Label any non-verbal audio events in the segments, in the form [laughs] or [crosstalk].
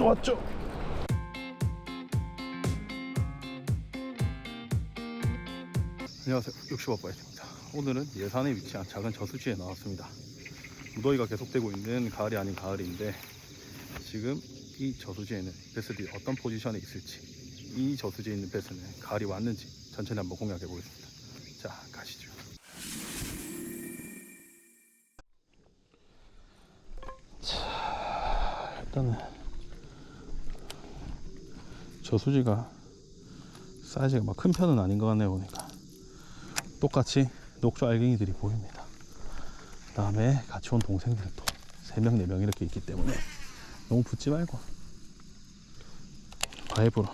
왔죠? 안녕하세요. 65바이입니다. 오늘은 예산에 위치한 작은 저수지에 나왔습니다. 무더위가 계속되고 있는 가을이 아닌 가을인데 지금 이 저수지에는 베스들이 어떤 포지션에 있을지 이 저수지에 있는 베스는 가을이 왔는지 천천히 한번 공략해 보겠습니다. 자 가시죠. 자 일단은 저수지가 사이즈가 막 큰 편은 아닌 것 같네요 보니까. 똑같이 녹조 알갱이들이 보입니다. 그 다음에 같이 온 동생들도 3명 4명 이렇게 있기 때문에 너무 붙지 말고 바이브로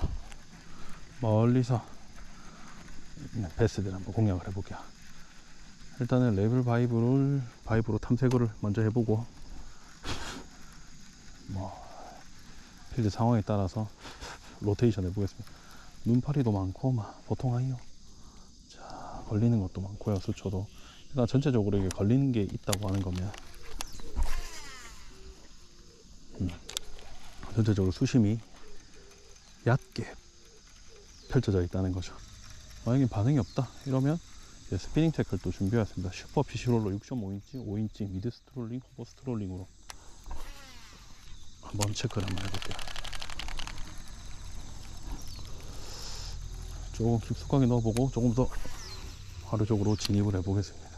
멀리서 있는 베스들 한번 공략을 해볼게요. 일단은 레벨 바이브를 바이브로 탐색을 먼저 해보고 [laughs] 뭐 필드 상황에 따라서 로테이션 해보겠습니다. 눈파리도 많고 막 보통 아니요. 자 걸리는 것도 많고요 수초도. 일단 전체적으로 이게 걸리는 게 있다고 하는 거면 음, 전체적으로 수심이 얕게 펼쳐져 있다는 거죠. 만약에 반응이 없다 이러면 스피닝 태클 또 준비했습니다. 슈퍼 피시롤러 6.5인치 5인치 미드 스트롤링 호버 스트롤링으로 한번 체크를 한번 해볼게요 조금 깊숙하게 넣어보고 조금 더 화류적으로 진입을 해보겠습니다.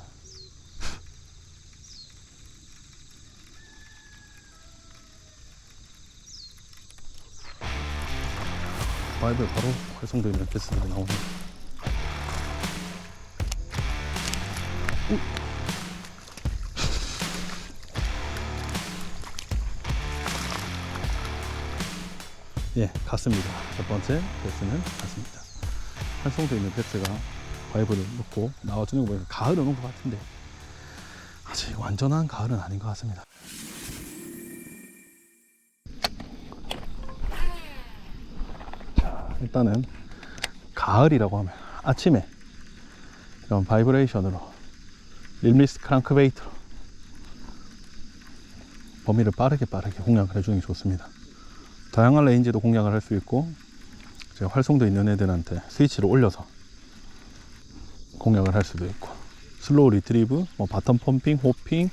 바이브에 바로 패스들이 나오네요. 오! [laughs] 예, 갔습니다. 첫 번째 패스는 갔습니다. 활성도 있는 패스가 바이브를 넣고 나와주는 거 보니까 가을은 온 것 같은데 아직 완전한 가을은 아닌 것 같습니다. 자, 일단은 가을이라고 하면 아침에 이런 바이브레이션으로 릴리스 크랑크베이트로 범위를 빠르게 빠르게 공략을 해주는 게 좋습니다. 다양한 레인지도 공략을 할 수 있고 제가 활성도 있는 애들한테 스위치를 올려서 공략을 할 수도 있고 슬로우 리트리브, 뭐 바텀 펌핑, 호핑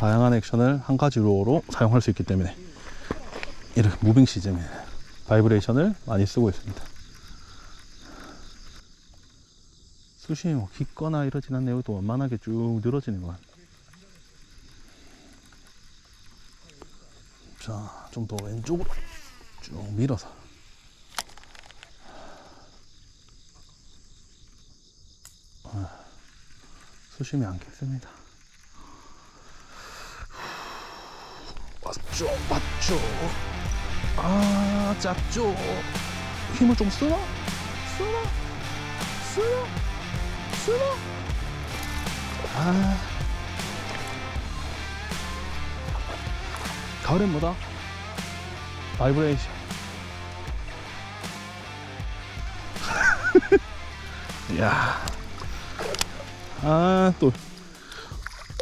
다양한 액션을 한 가지로로 사용할 수 있기 때문에 이렇게 무빙 시즌에 바이브레이션을 많이 쓰고 있습니다. 수심이 뭐 깊거나 이러진 않네요. 또 원만하게 쭉 늘어지는 것 같아요. 자, 좀 더 왼쪽으로 쭉 밀어서 아, 수심이 않겠습니다. 맞죠, 맞죠. 아, 작죠. 힘을 좀 쓰나? 쓰나? 쓰나? 쓰나? 아. 가을엔 뭐다? 바이브레이션. [laughs] 야. 아, 또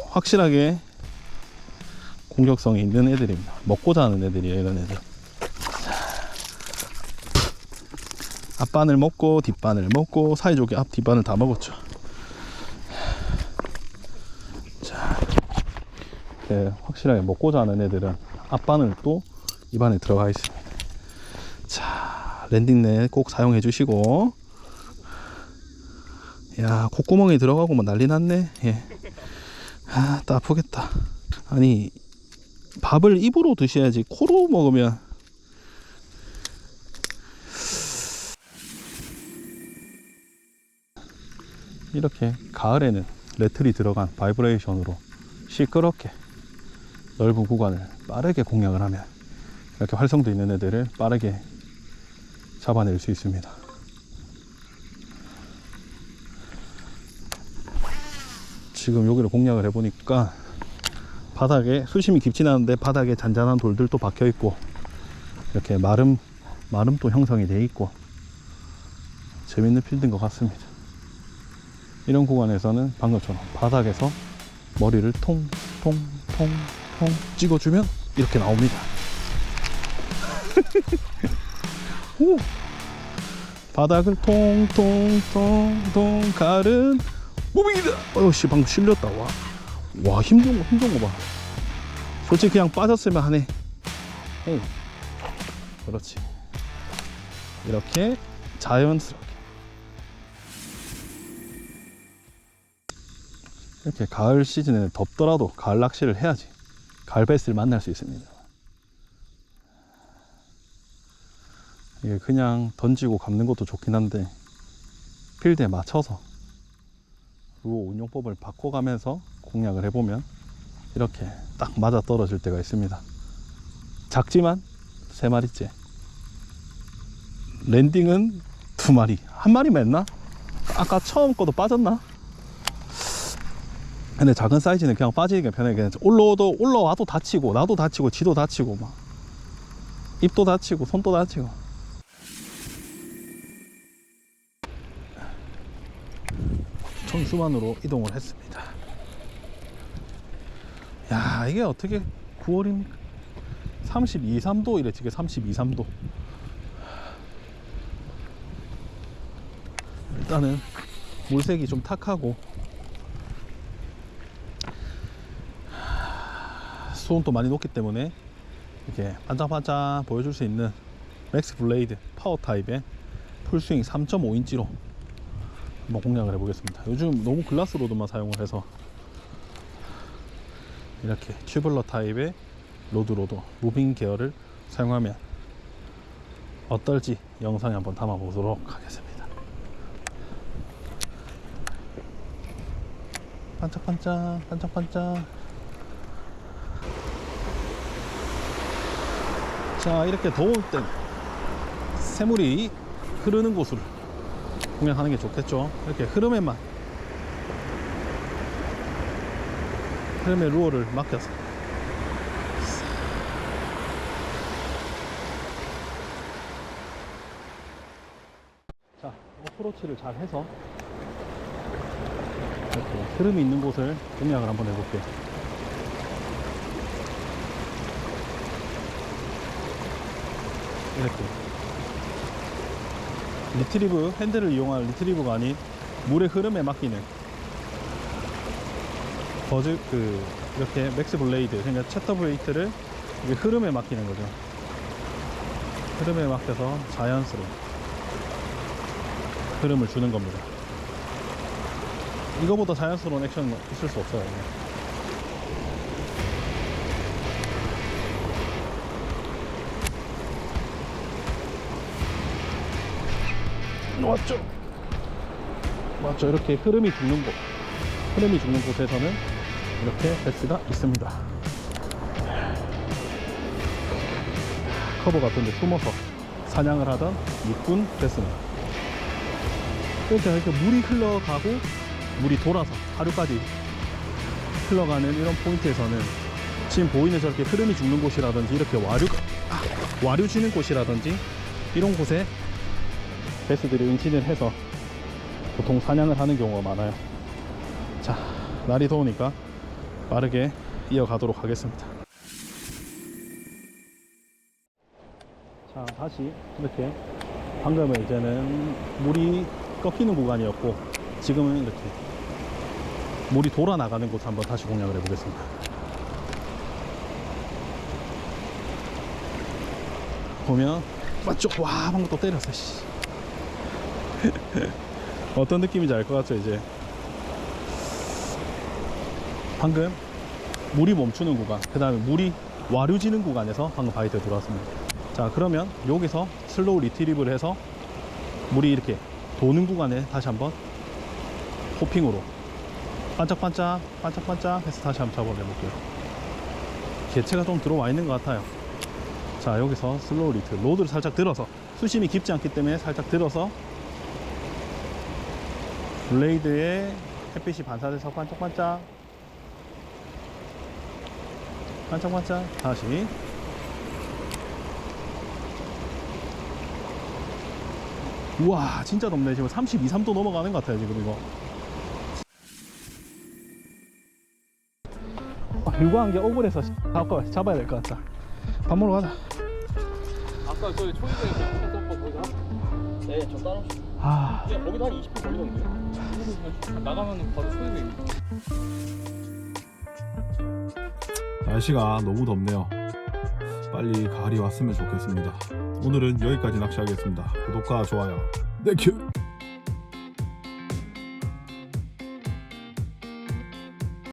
확실하게 공격성이 있는 애들입니다. 먹고자 하는 애들이에요, 이런 애들. 앞바늘 먹고 뒷바늘 먹고 사이좋게 앞 뒷바늘 다 먹었죠. 자, 네, 확실하게 먹고자 하는 애들은 앞바늘 또 입안에 들어가 있습니다. 자, 랜딩넷 꼭 사용해 주시고 야, 콧구멍에 들어가고 뭐 난리 났네. 예. 아, 또 아프겠다. 아니, 밥을 입으로 드셔야지 코로 먹으면 이렇게 가을에는 레틀이 들어간 바이브레이션으로 시끄럽게 넓은 구간을 빠르게 공략을 하면 이렇게 활성도 있는 애들을 빠르게 잡아낼 수 있습니다. 지금 여기를 공략을 해보니까 바닥에 수심이 깊진 않은데 바닥에 잔잔한 돌들도 박혀 있고 이렇게 마름 마름도 형성이 돼 있고 재밌는 필드인 것 같습니다. 이런 구간에서는 방금처럼 바닥에서 머리를 통 통 통통 찍어주면 이렇게 나옵니다. 오! 바닥을 통통통통 가른 무빙이다. 어씨 방금 실렸다. 와, 와 힘든 거 힘든 거 봐. 솔직히 그냥 빠졌으면 하네. 에이. 그렇지. 이렇게 자연스럽게. 이렇게 가을 시즌에 덥더라도 가을 낚시를 해야지. 가을 베스를 만날 수 있습니다. 이게 그냥 던지고 감는 것도 좋긴 한데 필드에 맞춰서 루어 운용법을 바꿔가면서 공략을 해보면 이렇게 딱 맞아 떨어질 때가 있습니다. 작지만 세 마리째. 랜딩은 두 마리. 한 마리 맸나? 아까 처음 거도 빠졌나? 근데 작은 사이즈는 그냥 빠지기가 편해. 그냥 올라도 올라와도 다치고 나도 다치고 지도 다치고 막 입도 다치고 손도 다치고. 청수만으로 이동을 했습니다. 야 이게 어떻게 9월입니까? 32, 3도 이래 지금 32, 3도. 일단은 물색이 좀 탁하고 수온도 많이 높기 때문에 이렇게 반짝반짝 보여줄 수 있는 맥스 블레이드 파워 타입의 풀스윙 3.5인치로 한번 공략을 해보겠습니다. 요즘 너무 글라스 로드만 사용을 해서 이렇게 튜블러 타입의 로드 로드 무빙 계열을 사용하면 어떨지 영상에 한번 담아 보도록 하겠습니다. 반짝반짝 반짝반짝 자 이렇게 더울 땐 새물이 흐르는 곳으로 공략하는 게 좋겠죠. 이렇게 흐름에만 흐름의 루어를 맡겨서. 자 어프로치를 잘 해서 이렇게 흐름이 있는 곳을 공략을 한번 해볼게요. 이렇게 리트리브 핸들을 이용한 리트리브가 아닌 물의 흐름에 맡기는 버즈 그 이렇게 맥스 블레이드 그러니까 채터 브레이트를 흐름에 맡기는 거죠. 흐름에 맡겨서 자연스러운 흐름을 주는 겁니다. 이거보다 자연스러운 액션 있을 수 없어요 맞죠? 맞죠. 이렇게 흐름이 죽는 곳, 흐름이 죽는 곳에서는 이렇게 베스가 있습니다. 커버 같은 데 숨어서 사냥을 하던 육군 베스입니다. 이렇게 이렇게 물이 흘러가고 물이 돌아서 하류까지 흘러가는 이런 포인트에서는 지금 보이는 저렇게 흐름이 죽는 곳이라든지 이렇게 와류, 아, 와류 지는 곳이라든지 이런 곳에 베스들이 응신을 해서 보통 사냥을 하는 경우가 많아요. 자, 날이 더우니까 빠르게 이어가도록 하겠습니다. 자, 다시 이렇게 방금은 이제는 물이 꺾이는 구간이었고 지금은 이렇게 물이 돌아 나가는 곳 한번 다시 공략을 해보겠습니다. 보면 맞죠? 와, 방금 또 때렸어. 씨. [laughs] 어떤 느낌인지 알 것 같죠 이제? 방금 물이 멈추는 구간 그 다음에 물이 와류지는 구간에서 방금 바이트에 들어왔습니다. 자 그러면 여기서 슬로우 리트리브를 해서 물이 이렇게 도는 구간에 다시 한번 호핑으로 반짝반짝 반짝반짝 해서 다시 한번 잡아내 볼게요. 개체가 좀 들어와 있는 것 같아요. 자 여기서 슬로우 리트 로드를 살짝 들어서 수심이 깊지 않기 때문에 살짝 들어서 블레이드에 햇빛이 반사돼서 반짝반짝. 반짝반짝. 다시. 우와 진짜 덥네. 지금 32, 3도 넘어가는 것 같아요 지금 이거. 아, 들고 한게 억울해서 잡아, 잡아야 될 것 같다. 밥 먹으러 가자. 아까 저 초이대에서 떴던 거기가? 네, 저 따로. 아 그냥 거기도 한 20분 걸리던데. 나가면 바로 초이대 있는 날씨가 너무 덥네요. 빨리 가을이 왔으면 좋겠습니다. 오늘은 여기까지 낚시하겠습니다. 구독과 좋아요. 땡큐!